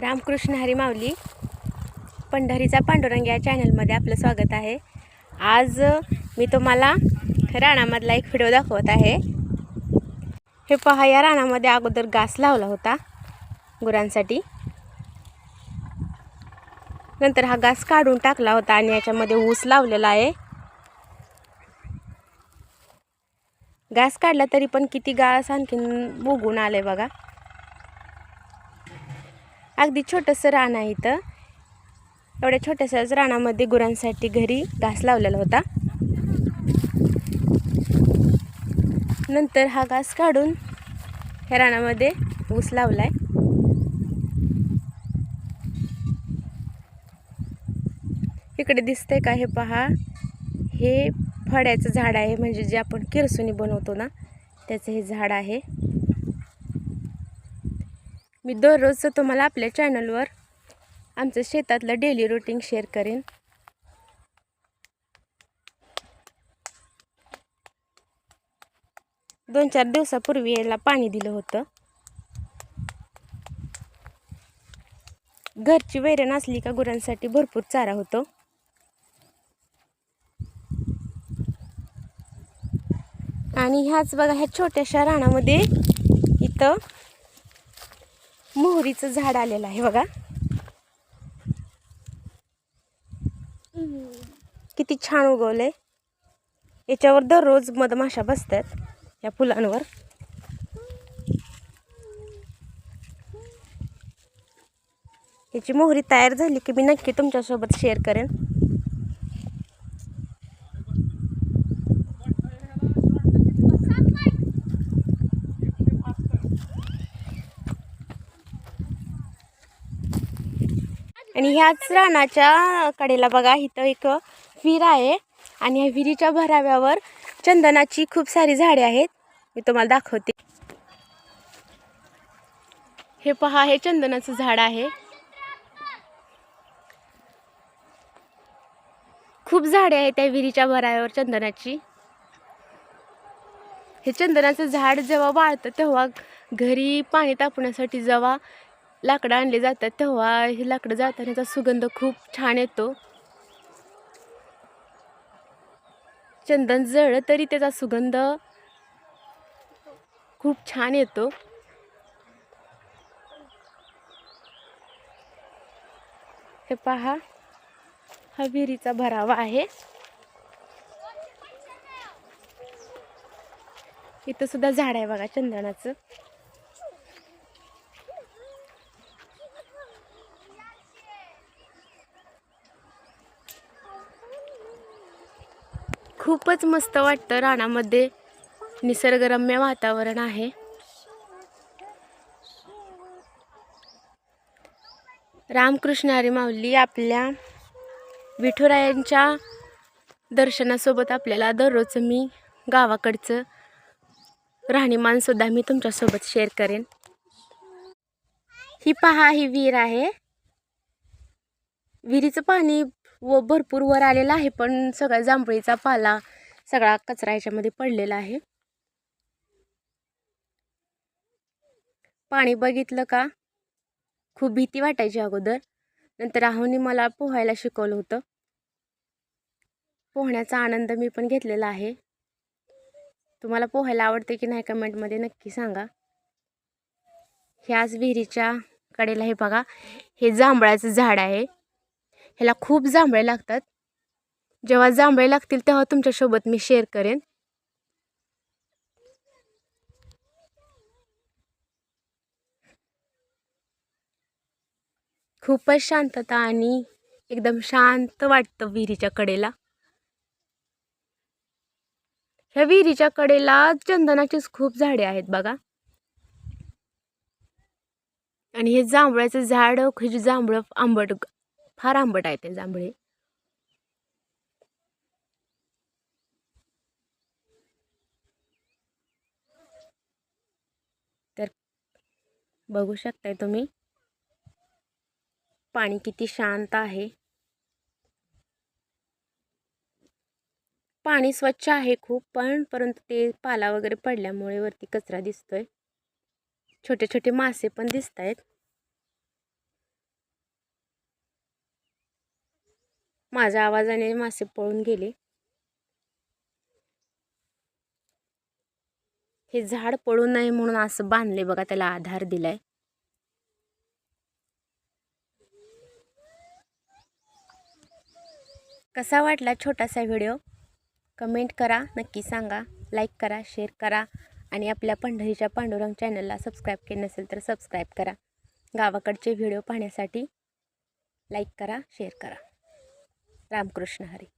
रामकृष्ण हरी माऊली पंढरीचा पांडुरंग या चॅनलमध्ये आपलं स्वागत आहे. आज मी तुम्हाला राणामधला एक व्हिडिओ दाखवत आहे. हे पहा या राणामध्ये अगोदर घास लावला होता गुरांसाठी. नंतर हा घास काढून टाकला होता आणि याच्यामध्ये ऊस लावलेला आहे. घास काढला तरी पण किती घास आणखीन बुगून आलंय बघा. अगदी छोटंसं रान आहे इथं. एवढ्या छोट्याशाच रानामध्ये गुरांसाठी घरी घास लावलेला होता. नंतर हा घास काढून ह्या रानामध्ये ऊस लावलाय. इकडे दिसतंय का हे पहा? हे फळ्याचं झाड आहे म्हणजे जे आपण किरसुनी बनवतो ना त्याचं हे झाड आहे. मी दररोज तुम्हाला आपल्या चॅनलवर आमचं शेतातलं डेली रुटीन शेअर करेन. दोन चार दिवसापूर्वी याला पाणी दिलं होतं. घरची वैरण असली का गुरांसाठी भरपूर चारा होतो. आणि ह्याच बघा ह्या छोट्याशा रानामध्ये इथं मोहरीचं झाड आलेलं आहे बघा. किती छान उगवलंय. याच्यावर दररोज मधमाशा बसतात या फुलांवर. याची मोहरी तयार झाली की मी नक्की तुमच्यासोबत शेअर करेन. आणि ह्याच रानाच्या कडेला बघा इथं एक विहीर आहे. आणि या विहिरीच्या भराव्यावर चंदनाची खूप सारी झाडे आहेत. मी तुम्हाला दाखवते. हे पहा हे चंदनाचं झाड आहे. खूप झाडे आहेत त्या विहिरीच्या भराव्यावर चंदनाची. हे चंदनाचं झाड जेव्हा वाळतं तेव्हा घरी पाणी तापण्यासाठी जेव्हा लाकडं आणले जातात तेव्हा हे लाकडं जातानाचा सुगंध खूप छान येतो. चंदन जळ तरी त्याचा सुगंध खूप छान येतो. हे पहा हा विहिरीचा भरावा आहे. इथं सुद्धा झाड आहे बघा चंदनाचं. खूपच मस्त वाटतं रानामध्ये निसर्गरम्य वातावरण आहे. रामकृष्ण हरी माऊली आपल्या विठुरायांच्या दर्शनासोबत आपल्याला दररोजचं मी गावाकडचं राहणीमानसुद्धा मी तुमच्यासोबत शेअर करेन. ही पहा ही विहीर आहे. विहिरीचं पाणी व भरपूर वर आलेला आहे पण सगळा जांभळीचा पाला सगळा कचरा याच्यामध्ये पडलेला आहे. पाणी बघितलं का? खूप भीती वाटायची अगोदर. नंतर राहुनी मला पोहायला शिकवलं होतं. पोहण्याचा आनंद मी पण घेतलेला आहे. तुम्हाला पोहायला आवडते की नाही कमेंटमध्ये नक्की सांगा. ह्याच विहिरीच्या कडेला हे बघा हे जांभळाचं झाड आहे. ह्याला खूप जांभळे लागतात. जेव्हा जांभळे लागतील तेव्हा तुमच्यासोबत मी शेअर करेन. खूपच शांतता आणि एकदम शांत वाटतं विहिरीच्या कडेला. ह्या विहिरीच्या कडेला चंदनाचीच खूप झाडे आहेत बघा. आणि हे जांभळाचं झाड हे जांभळं आंबट फार आंबट आहे ते जांभळे. तर बघू शकताय तुम्ही. पाणी किती शांत आहे. पाणी स्वच्छ आहे खूप पण परंतु ते पाला वगैरे पडल्यामुळे वरती कचरा दिसतोय. छोटे छोटे मासे पण दिसत आहेत माझ्या आवाजाने मासे पळून गेले. हे झाड पळू नये म्हणून असं बांधले बघा त्याला आधार दिलाय. कसा वाटला छोटासा व्हिडिओ? कमेंट करा नक्की सांगा. लाईक करा शेअर करा आणि आपल्या पंढरीच्या पांडुरंग चॅनलला सबस्क्राईब केलं नसेल तर सबस्क्राईब करा. गावाकडचे व्हिडिओ पाहण्यासाठी लाईक करा शेअर करा. रामकृष्ण हरी.